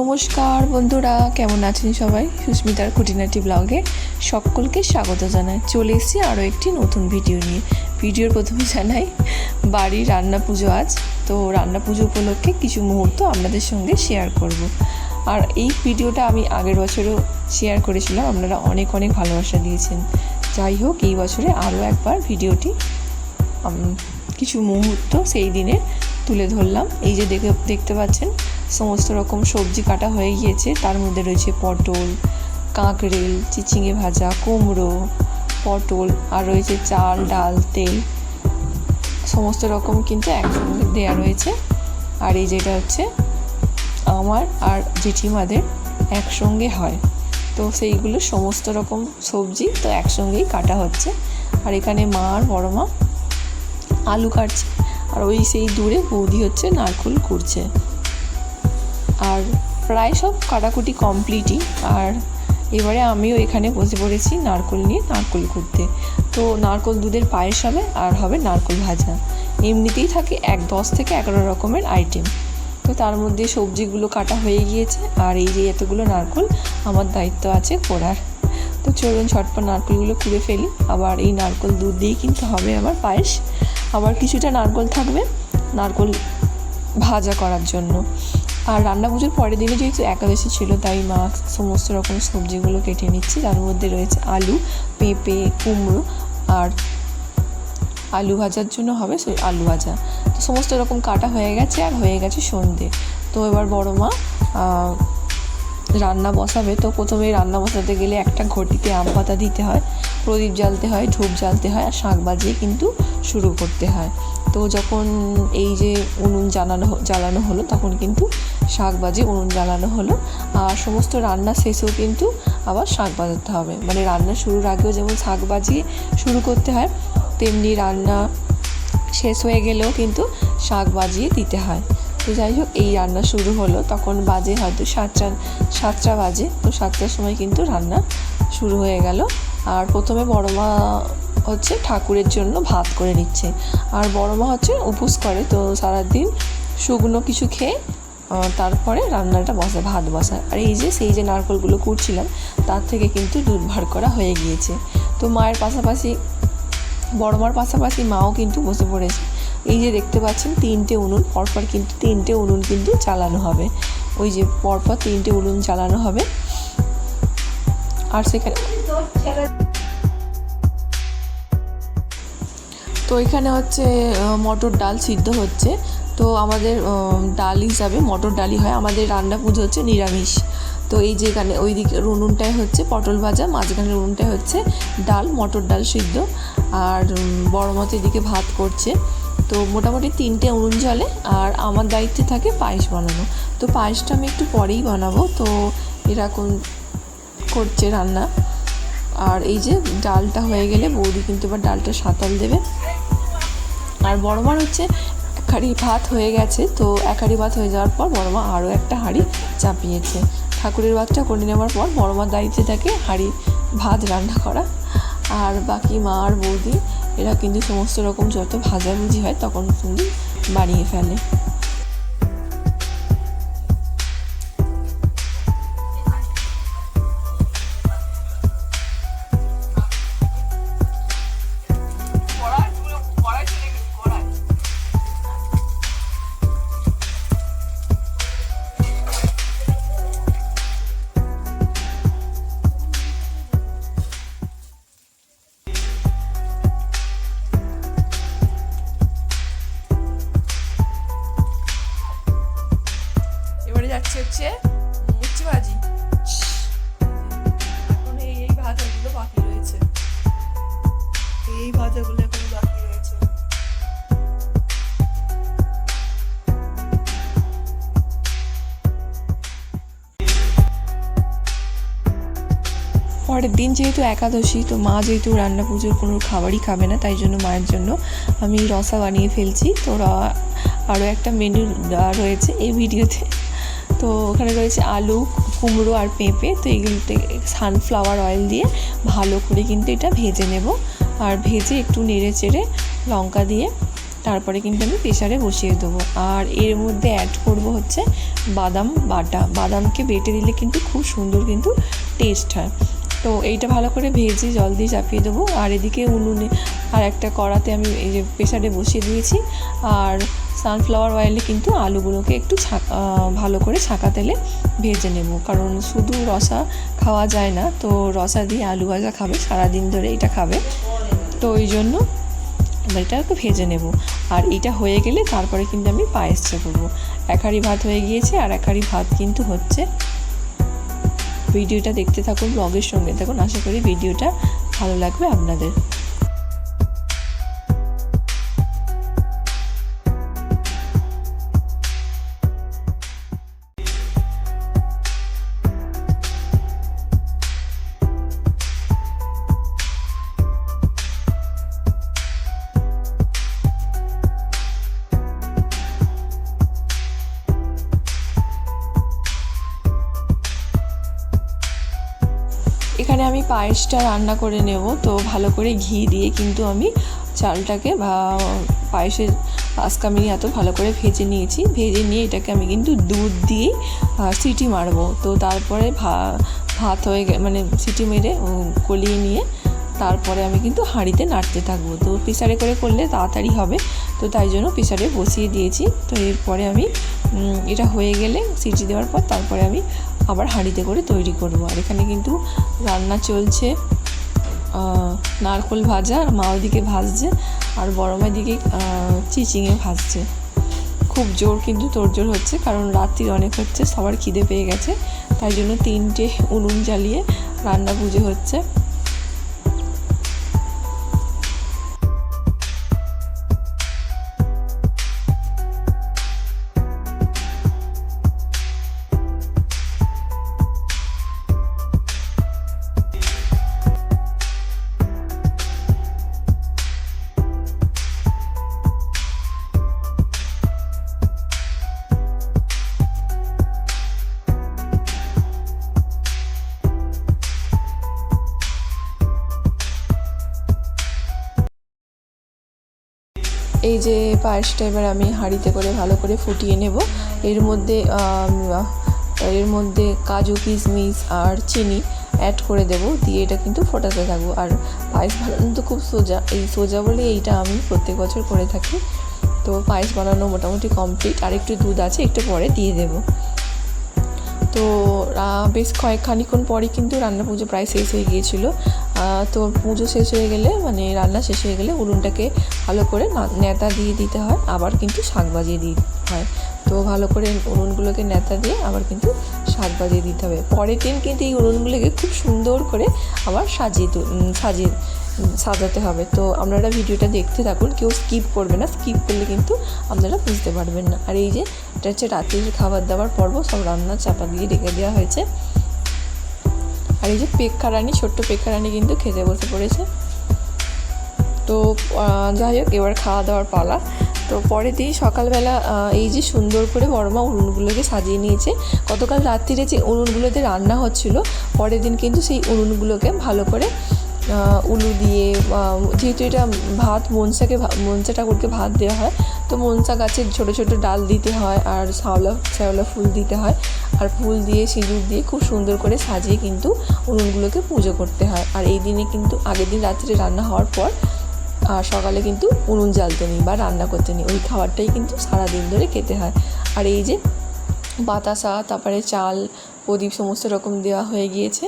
নমস্কার বন্ধুরা, কেমন আছেন সবাই? সুস্মিতার খুঁটিনাটি ব্লগে সকলকে স্বাগত জানাই। চলে এসেছি আরও একটি নতুন ভিডিও নিয়ে। ভিডিওর প্রথমে জানাই বাড়ির রান্না পুজো আজ। তো রান্না পুজো উপলক্ষে কিছু মুহূর্ত আপনাদের সঙ্গে শেয়ার করব। আর এই ভিডিওটা আমি আগের বছরও শেয়ার করেছিলাম। আপনারা অনেক অনেক ভালোবাসা দিয়েছেন। যাই হোক, এই বছরে আরও একবার ভিডিওটি কিছু মুহূর্ত সেই দিনে তুলে ধরলাম। এই যে দেখে, দেখতে পাচ্ছেন সমস্ত রকম সবজি কাটা হয়ে গিয়েছে। তার মধ্যে রয়েছে পটল কাঁকরেল চিচিঙে ভাজা, কুমড়ো, পটল, আর রয়েছে চাল, ডাল, তেল। সমস্ত রকম কিন্তু একসঙ্গে দেওয়া রয়েছে। আর এই যেটা হচ্ছে, আমার আর জেঠিমাদের একসঙ্গে হয়। তো সেইগুলো সমস্ত রকম সবজি তো একসঙ্গেই কাটা হচ্ছে। আর এখানে মা আর বড় মা আলু কাটছে। আর ওই সেই দূরে বৌদি হচ্ছে নারকুল কুড়ছে আর প্রায় সব কাটাকুটি কমপ্লিটই। আর এবারে আমিও এখানে বসে পড়েছি নারকোল নিয়ে, নারকোল করতে তো নারকোল দুধের পায়েস হবে আর হবে নারকোল ভাজা। এমনিতেই থাকে এক দশ থেকে এগারো রকমের আইটেম তো তার মধ্যে সবজিগুলো কাটা হয়ে গিয়েছে আর এই যে এতগুলো নারকোল আমার দায়িত্ব আছে করার তো চলুন ছটপট নারকোলগুলো কুড়ে ফেলি। আবার এই নারকোল দুধ দিয়েই কিন্তু হবে আমার পায়েস। আবার কিছুটা নারকোল থাকবে নারকোল ভাজা করার জন্য। আর রান্না পুজোর পরের দিনে যেহেতু একাদশী ছিল, তাই মা সমস্ত রকম সবজিগুলো কেটে নিচ্ছে। তার মধ্যে রয়েছে আলু, পেঁপে, কুমড়ো আর আলু ভাজার জন্য হবে সেই আলু ভাজা। তো সমস্ত রকম কাটা হয়ে গেছে আর হয়ে গেছে সন্ধে। তো এবার বড় মা রান্না বসাবে। তো প্রথমে রান্না বসাতে গেলে একটা ঘটিতে আম পাতা দিতে হয়, প্রদীপ জ্বালতে হয় ধূপ জ্বালতে হয় আর শাঁখ বাজিয়ে কিন্তু শুরু করতে হয়। তো যখন এই যে উনুন জ্বালানো জ্বালানো হলো, তখন কিন্তু শাঁখ বাজিয়ে উনুন জ্বালানো হলো। আর সমস্ত রান্না শেষেও কিন্তু আবার শাক বাজাতে হবে। মানে রান্না শুরুর আগেও যেমন শাক বাজিয়ে শুরু করতে হয়, তেমনি রান্না শেষ হয়ে গেলেও কিন্তু শাক বাজিয়ে দিতে হয়। তো যাই হোক, এই রান্না শুরু হলো। তখন বাজে হয়তো সাতটা সাতটা বাজে। তো সাতটার সময় কিন্তু রান্না শুরু হয়ে গেল। আর প্রথমে বড় মা হচ্ছে ঠাকুরের জন্য ভাত করে নিচ্ছে। আর বড় মা হচ্ছে উপোস করে, তো সারাদিন শুকনো কিছু খেয়ে তারপরে রান্নাটা বসে, ভাত বসায় আর এই যে, সেই যে নারকলগুলো কুড়ছিলাম তার থেকে কিন্তু দুধ ভার করা হয়ে গিয়েছে। তো মায়ের পাশাপাশি, বড় মার পাশাপাশি মাও কিন্তু বসে পড়েছে। এই যে দেখতে পাচ্ছেন, তিনটে উনুন, পরপর কিন্তু তিনটে উনুন কিন্তু চালানো হবে। ওই যে পরপর তিনটে উনুন চালানো হবে। আর সেখানে তো এখানে হচ্ছে মটর ডাল সিদ্ধ হচ্ছে। তো আমাদের ডাল হিসাবে মটর ডালই হয়। আমাদের রান্না পুজো হচ্ছে নিরামিষ। তো এই যে এখানে ওই দিকে উনুনটায় হচ্ছে, পটল ভাজা, মাঝখানে উনুনটায় হচ্ছে ডাল, মটর ডাল সিদ্ধ। আর বড় মতো এদিকে ভাত করছে। তো মোটামুটি তিনটে উনুন জ্বলে, আর আমার দায়িত্বে থাকে পায়েস বানানো। তো পায়েসটা আমি একটু পরেই বানাবো। তো এরকম করছে রান্না? আর এই যে ডালটা হয়ে গেলে বৌদি কিন্তু এবার ডালটা সাঁতাল দেবে। আর বড় মার হচ্ছে এক হাঁড়ি ভাত হয়ে গেছে, তো এক হাঁড়ি ভাত হয়ে যাওয়ার পর বড় মা আরও একটা হাঁড়ি চাপিয়েছে। ঠাকুরের ভাতটা করে নেওয়ার পর বড় মার দায়িত্বে থাকে হাঁড়ি ভাত রান্না করা। আর বাকি মা আর বৌদি, এরা কিন্তু সমস্ত রকম যত ভাজাভুজি হয় তখন কিন্তু বানিয়ে ফেলে। হচ্ছে উচ্ছে ভাজি এখন এই এই ভাজাগুলো বাকি রয়েছে। এই ভাজাগুলো এখন বাকি রয়েছে। পরের দিন যেহেতু একাদশী, তো মা যেহেতু রান্না পুজোর কোনো খাবারই খাবে না, তাই জন্য মায়ের জন্য আমি রসা বানিয়ে ফেলছি। তো আরও একটা মেনু রয়েছে। এই ভিডিওতে তো ওখানে রয়েছে আলু, কুমড়ো আর পেঁপে। তো এগুলোতে সানফ্লাওয়ার অয়েল দিয়ে ভালো করে কিন্তু এটা ভেজে নেব। আর ভেজে একটু নেড়ে চেড়ে লঙ্কা দিয়ে তারপরে কিন্তু আমি প্রেশারে বসিয়ে দেবো। আর এর মধ্যে অ্যাড করব হচ্ছে বাদাম বাটা। বাদামকে বেটে দিলে কিন্তু খুব সুন্দর কিন্তু টেস্ট হয়। তো এইটা ভালো করে ভেজে জল দিয়ে চাপিয়ে দেবো। আর এদিকে উনুনে আর একটা কড়াতে আমি এই যে প্রেশারে বসিয়ে দিয়েছি। আর সানফ্লাওয়ার অয়েলে কিন্তু আলুগুলোকে একটু ছাকা ভালো করে ছাঁকা তেলে ভেজে নেব। কারণ শুধু রসা খাওয়া যায় না, তো রসা দিয়ে আলু ভাজা খাবে, সারাদিন ধরে এটা খাবে। তো ওই জন্য এটাকে ভেজে নেব। আর এটা হয়ে গেলে তারপরে কিন্তু আমি পায়েস করব এক হাঁড়ি ভাত হয়ে গিয়েছে, আর এক হাঁড়ি ভাত কিন্তু হচ্ছে ভিডিওটা দেখতে থাকুন ব্লগের সঙ্গে থাকুন। আশা করি ভিডিওটা ভালো লাগবে আপনাদের। এখানে আমি পায়েসটা রান্না করে নেব, তো ভালো করে ঘি দিয়ে কিন্তু আমি চালটাকে বা পায়েসের পাঁচকামিনি এত ভালো করে ভেজে নিয়েছি। ভেজে নিয়ে এটাকে আমি কিন্তু দুধ দিয়ে সিটি মারবো। তো তারপরে ভা, ভাত হয়ে মানে সিটি মেরে কলিয়ে নিয়ে তারপরে আমি কিন্তু হাঁড়িতে নাড়তে থাকব। তো প্রেসারে করে করলে তাড়াতাড়ি হবে, তো তাই জন্য প্রেসারে বসিয়ে দিয়েছি। তো এরপরে আমি এটা হয়ে গেলে সিটি দেওয়ার পর তারপরে আমি আবার হাঁড়িতে করে তৈরি করব। আর এখানে কিন্তু রান্না চলছে নারকোল ভাজা, আর মা ওদিকে ভাজছে, আর বড় মায়ের দিকে চিচিংয়ে ভাজছে। খুব জোর কিন্তু তোড়জোড় হচ্ছে, কারণ রাত্রির অনেক হচ্ছে, সবার খিদে পেয়ে গেছে, তাই জন্য তিনটে উনুন জ্বালিয়ে রান্না পুজো হচ্ছে। এই যে পায়েসটা এবার আমি হাঁড়িতে করে ভালো করে ফুটিয়ে নেব। এর মধ্যে এর মধ্যে কাজু, কিশমিশ আর চিনি অ্যাড করে দেবো। দিয়ে এটা কিন্তু ফোটাতে থাকব। আর পায়েস বানানো তো খুব সোজা। এই সোজা বলে এইটা আমি প্রত্যেক বছর করে থাকি। তো পায়েস বানানো মোটামুটি কমপ্লিট আর একটু দুধ আছে, একটু পরে দিয়ে দেবো। তো বেশ কয়েক খানিক্ষণ পরই কিন্তু রান্না পুজো প্রায় শেষ হয়ে গিয়েছিল। তো পুজো শেষ হয়ে গেলে মানে রান্না শেষ হয়ে গেলে উনুনটাকে ভালো করে নেতা দিয়ে দিতে হয়, আবার কিন্তু শাক বাজিয়ে দিতে হয়। তো ভালো করে উনুনগুলোকে নেতা দিয়ে আবার কিন্তু শাক বাজিয়ে দিতে হবে। পরের দিন কিন্তু এই উনুনগুলোকে খুব সুন্দর করে আবার সাজিয়ে সাজিয়ে সাজাতে হবে। তো আপনারা ভিডিওটা দেখতে থাকুন, কেউ স্কিপ করবে না। স্কিপ করলে কিন্তু আপনারা বুঝতে পারবেন না। আর এই যে, এটা হচ্ছে রাত্রির খাবার দাবার পর্ব, সব রান্না চাপা দিয়ে রেখে দেওয়া হয়েছে। আর এই যে পেক্ষারানি ছোট্ট পেক্ষারানি কিন্তু খেতে বসে পড়েছে। তো যাই হোক, এবার খাওয়া দাওয়ার পালা। তো পরের দিন সকালবেলা এই যে সুন্দর করে বড়মা উনুনগুলোকে সাজিয়ে নিয়েছে। গতকাল রাত্রিরে যে উনুনগুলোতে রান্না হচ্ছিল, পরের দিন কিন্তু সেই উনুনগুলোকে ভালো করে উলু দিয়ে যেহেতু এটা ভাত, মনসাকে মনসা ঠাকুরকে ভাত দেওয়া হয়, তো মনসা গাছের ছোট ছোট ডাল দিতে হয়, আর শ্যাওলা শ্যাওলা ফুল দিতে হয়, আর ফুল দিয়ে সিঁদুর দিয়ে খুব সুন্দর করে সাজিয়ে কিন্তু উনুনগুলোকে পুজো করতে হয়। আর এই দিনে কিন্তু, আগের দিন রাত্রে রান্না হওয়ার পর আর সকালে কিন্তু উনুন জ্বালতে নেই বা রান্না করতে নেই। ওই খাবারটাই কিন্তু সারাদিন ধরে খেতে হয়। আর এই যে বাতাসা, তারপরে চাল, প্রদীপ, সমস্ত রকম দেওয়া হয়ে গিয়েছে।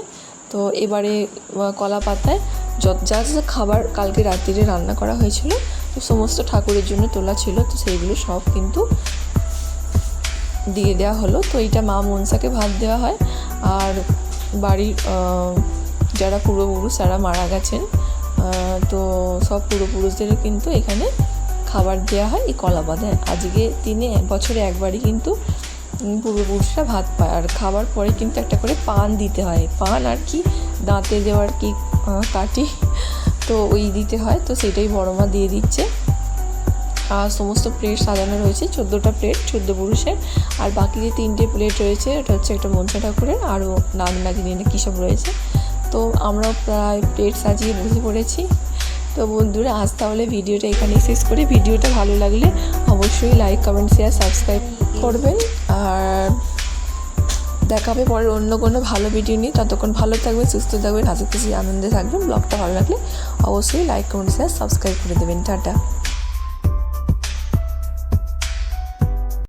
তো এবারে কলা পাতায় যত, যা যা খাবার কালকে রাত্রিরে রান্না করা হয়েছিল, তো সমস্ত ঠাকুরের জন্য তোলা ছিল, তো সেইগুলো সব কিন্তু দিয়ে দেওয়া হলো। তো এইটা মা মনসাকে ভাত দেওয়া হয়। আর বাড়ির যারা পূর্বপুরুষ যারা মারা গেছেন তো সব পূর্বপুরুষদের কিন্তু এখানে খাবার দেওয়া হয় এই কলা পাতায়। আজকে দিনে বছরে একবারই কিন্তু পূর্বপুরুষরা ভাত পায়। আর খাবার পরে কিন্তু একটা করে পান দিতে হয়। পান আর কি? দাঁতে দেওয়ার কি কাটি তো ওই দিতে হয়। তো সেটাই বড় মা দিয়ে দিচ্ছে। আর সমস্ত প্লেট সাজানো রয়েছে। চোদ্দোটা প্লেট, চোদ্দ পুরুষের। আর বাকি যে তিনটে প্লেট রয়েছে, ওটা হচ্ছে একটা মনসা ঠাকুরের আরও নাগ নাগিনী কী সব রয়েছে। তো আমরাও প্রায় প্লেট সাজিয়ে বসে পড়েছি। তো বন্ধুরা, আজ তাহলে ভিডিওটা এখানেই শেষ করি। ভিডিওটা ভালো লাগলে অবশ্যই লাইক, কমেন্ট শেয়ার সাবস্ক্রাইব করবেন। আর দেখা হবে পরের অন্য কোনো ভালো ভিডিও নিয়ে। ততক্ষণ ভালো থাকবেন, সুস্থ থাকবেন, হাসি খুশি, আনন্দে থাকবেন। ব্লগটা ভালো লাগলে অবশ্যই লাইক কমেন্ট শেয়ার সাবস্ক্রাইব করে দেবেন। টাটা।